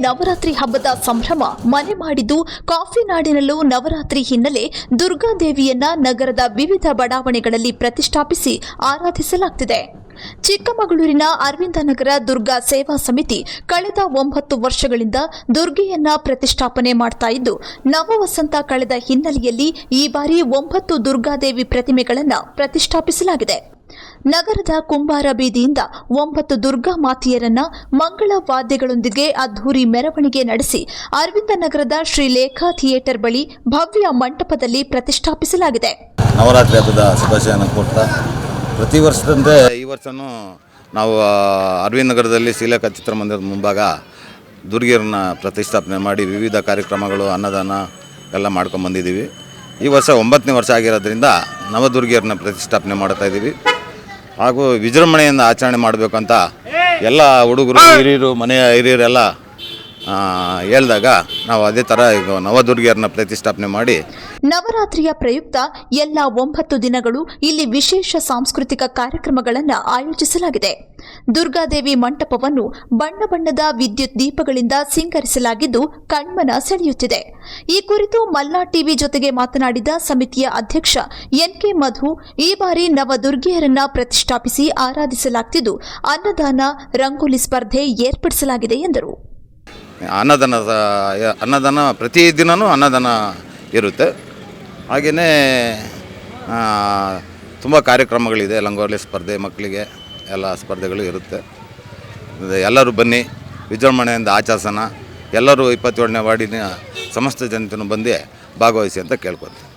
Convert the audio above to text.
ನವರಾತ್ರಿ ಹಬ್ಬದ ಸಂಭ್ರಮ ಮನೆ ಮಾಡಿದ್ದು ಕಾಫಿ ನಾಡಿನಲ್ಲೂ ನವರಾತ್ರಿ ಹಿನ್ನೆಲೆ ದುರ್ಗಾದೇವಿಯನ್ನ ನಗರದ ವಿವಿಧ ಬಡಾವಣೆಗಳಲ್ಲಿ ಪ್ರತಿಷ್ಠಾಪಿಸಿ ಆರಾಧಿಸಲಾಗುತ್ತಿದೆ ಚಿಕ್ಕಮಗಳೂರಿನ ಅರವಿಂದನಗರ ದುರ್ಗಾ ಸೇವಾ ಸಮಿತಿ ಕಳೆದ ಒಂಬತ್ತು ವರ್ಷಗಳಿಂದ ದುರ್ಗೆಯನ್ನ ಪ್ರತಿಷ್ಠಾಪನೆ ಮಾಡ್ತಾ ಇದ್ದು ನವವಸಂತ ಕಳೆದ ಹಿನ್ನೆಲೆಯಲ್ಲಿ ಈ ಬಾರಿ ಒಂಬತ್ತು ದುರ್ಗಾದೇವಿ ಪ್ರತಿಮೆಗಳನ್ನು ಪ್ರತಿಷ್ಠಾಪಿಸಲಾಗಿದೆ. ನಗರದ ಕುಂಬಾರ ಬೀದಿಯಿಂದ ಒಂಬತ್ತು ದುರ್ಗಾ ಮಾತೆಯರನ್ನ ಮಂಗಳ ವಾದ್ಯಗಳೊಂದಿಗೆ ಅದ್ದೂರಿ ಮೆರವಣಿಗೆ ನಡೆಸಿ ಅರವಿಂದ ನಗರದ ಶ್ರೀಲೇಖಾ ಥಿಯೇಟರ್ ಬಳಿ ಭವ್ಯ ಮಂಟಪದಲ್ಲಿ ಪ್ರತಿಷ್ಠಾಪಿಸಲಾಗಿದೆ. ನವರಾತ್ರಿ ಹಬ್ಬದ ಶುಭಾಶಯನ ಪ್ರತಿ ವರ್ಷದಂತೆ ಈ ವರ್ಷವೂ ನಾವು ಅರವಿಂದ ಅರವಿಂದ್ ನಗರದಲ್ಲಿ ಶ್ರೀಲೇಖಾ ಚಿತ್ರಮಂದಿರದ ಮುಂಭಾಗ ದುರ್ಗಿಯರನ್ನ ಪ್ರತಿಷ್ಠಾಪನೆ ಮಾಡಿ ವಿವಿಧ ಕಾರ್ಯಕ್ರಮಗಳು, ಅನ್ನದಾನ ಎಲ್ಲ ಮಾಡ್ಕೊಂಡು ಬಂದಿದ್ದೀವಿ ಈ ವರ್ಷ ಒಂಬತ್ತನೇ ವರ್ಷ ಆಗಿರೋದ್ರಿಂದ ನವದುರ್ಗಿಯರನ್ನ ಪ್ರತಿಷ್ಠಾಪನೆ ಮಾಡ್ತಾ ಇದ್ದೀವಿ. ಹಾಗೂ ವಿಜೃಂಭಣೆಯಿಂದ ಆಚರಣೆ ಮಾಡಬೇಕಂತ ಎಲ್ಲ ಹುಡುಗರು ಹಿರಿಯರು ಮನೆಯ ಹಿರಿಯರೆಲ್ಲ ಹೇಳ್ದಾಗ ನಾವು ಅದೇ ಥರ ನವದುರ್ಗಿಯರನ್ನ ಪ್ರತಿಷ್ಠಾಪನೆ ಮಾಡಿ ನವರಾತ್ರಿಯ ಪ್ರಯುಕ್ತ ಎಲ್ಲ ಒಂಬತ್ತು ದಿನಗಳು ಇಲ್ಲಿ ವಿಶೇಷ ಸಾಂಸ್ಕೃತಿಕ ಕಾರ್ಯಕ್ರಮಗಳನ್ನು ಆಯೋಜಿಸಲಾಗಿದೆ. ದುರ್ಗಾದೇವಿ ಮಂಟಪವನ್ನು ಬಣ್ಣ ಬಣ್ಣದ ವಿದ್ಯುತ್ ದೀಪಗಳಿಂದ ಸಿಂಗರಿಸಲಾಗಿದ್ದು ಕಣ್ಮನ ಸೆಳೆಯುತ್ತಿದೆ. ಈ ಕುರಿತು ಮಲ್ಲಾ ಟಿವಿ ಜೊತೆಗೆ ಮಾತನಾಡಿದ ಸಮಿತಿಯ ಅಧ್ಯಕ್ಷ ಎನ್ಕೆ ಮಧು, ಈ ಬಾರಿ ನವದುರ್ಗಿಯರನ್ನ ಪ್ರತಿಷ್ಠಾಪಿಸಿ ಆರಾಧಿಸಲಾಗುತ್ತಿದ್ದು ಅನ್ನದಾನ, ರಂಗೋಲಿ ಸ್ಪರ್ಧೆ ಏರ್ಪಡಿಸಲಾಗಿದೆ ಎಂದರು. ಅನ್ನದಾನ ಅನ್ನದಾನ ಪ್ರತಿ ದಿನವೂ ಅನ್ನದಾನ ಇರುತ್ತೆ. ಹಾಗೆಯೇ ತುಂಬ ಕಾರ್ಯಕ್ರಮಗಳಿದೆ, ಲಂಗೋಲಿ ಸ್ಪರ್ಧೆ, ಮಕ್ಕಳಿಗೆ ಎಲ್ಲ ಸ್ಪರ್ಧೆಗಳು ಇರುತ್ತೆ. ಎಲ್ಲರೂ ಬನ್ನಿ, ವಿಜೃಂಭಣೆಯಿಂದ ಆಚರಿಸೋಣ. ಎಲ್ಲರೂ ಇಪ್ಪತ್ತೇಳನೇ ವಾರ್ಡಿನ ಸಮಸ್ತ ಜನತೆಯೂ ಬಂದು ಭಾಗವಹಿಸಿ ಅಂತ ಕೇಳ್ಕೊತೀನಿ